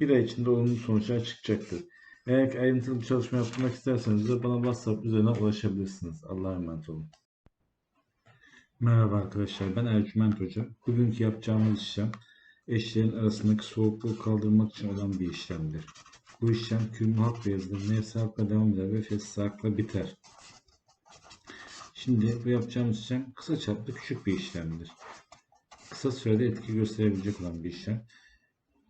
Bir ay içinde olumlu sonuçlar çıkacaktır. Eğer ayrıntılı bir çalışma yapmak isterseniz de bana WhatsApp üzerinden ulaşabilirsiniz. Allah'a emanet olun. Merhaba arkadaşlar ben Ercüment Hoca. Bugünkü yapacağımız işlem eşlerin arasındaki soğukluğu kaldırmak için olan bir işlemdir. Bu işlem kürmü hakla yazılır, nefsi hakla devam eder ve fesli hakla biter. Şimdi bu yapacağımız işlem kısa çaplı küçük bir işlemdir. Kısa sürede etki gösterebilecek olan bir işlem.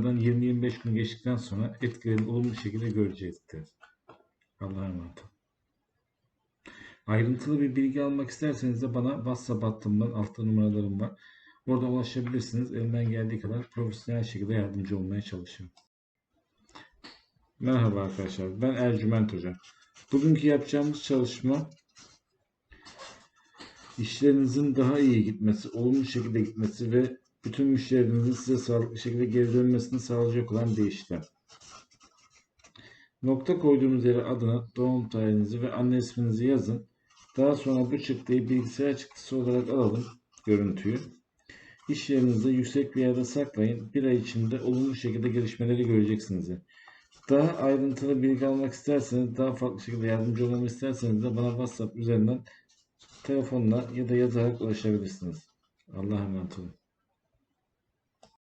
Aradan 20-25 gün geçtikten sonra etkilerini olumlu şekilde görecektir. Allah'a emanet. Ayrıntılı bir bilgi almak isterseniz de bana WhatsApp hattımdan altta numaralarım var. Orada ulaşabilirsiniz. Elimden geldiği kadar profesyonel şekilde yardımcı olmaya çalışıyorum. Merhaba arkadaşlar. Ben Ercüment Hoca. Bugünkü yapacağımız çalışma işlerinizin daha iyi gitmesi, olumlu şekilde gitmesi ve bütün müşterilerinizin size sağlıklı şekilde geri dönmesini sağlayacak olan bir işlem. Nokta koyduğumuz yere adını, doğum tarihinizi ve anne isminizi yazın. Daha sonra bu çıktıyı bilgisayar çıktısı olarak alalım görüntüyü. İş yerinizi yüksek bir yerde saklayın. Bir ay içinde olumlu şekilde gelişmeleri göreceksiniz. Daha ayrıntılı bilgi almak isterseniz, daha farklı şekilde yardımcı olmamı isterseniz de bana WhatsApp üzerinden telefonla ya da yazarak ulaşabilirsiniz. Allah'a emanet olun.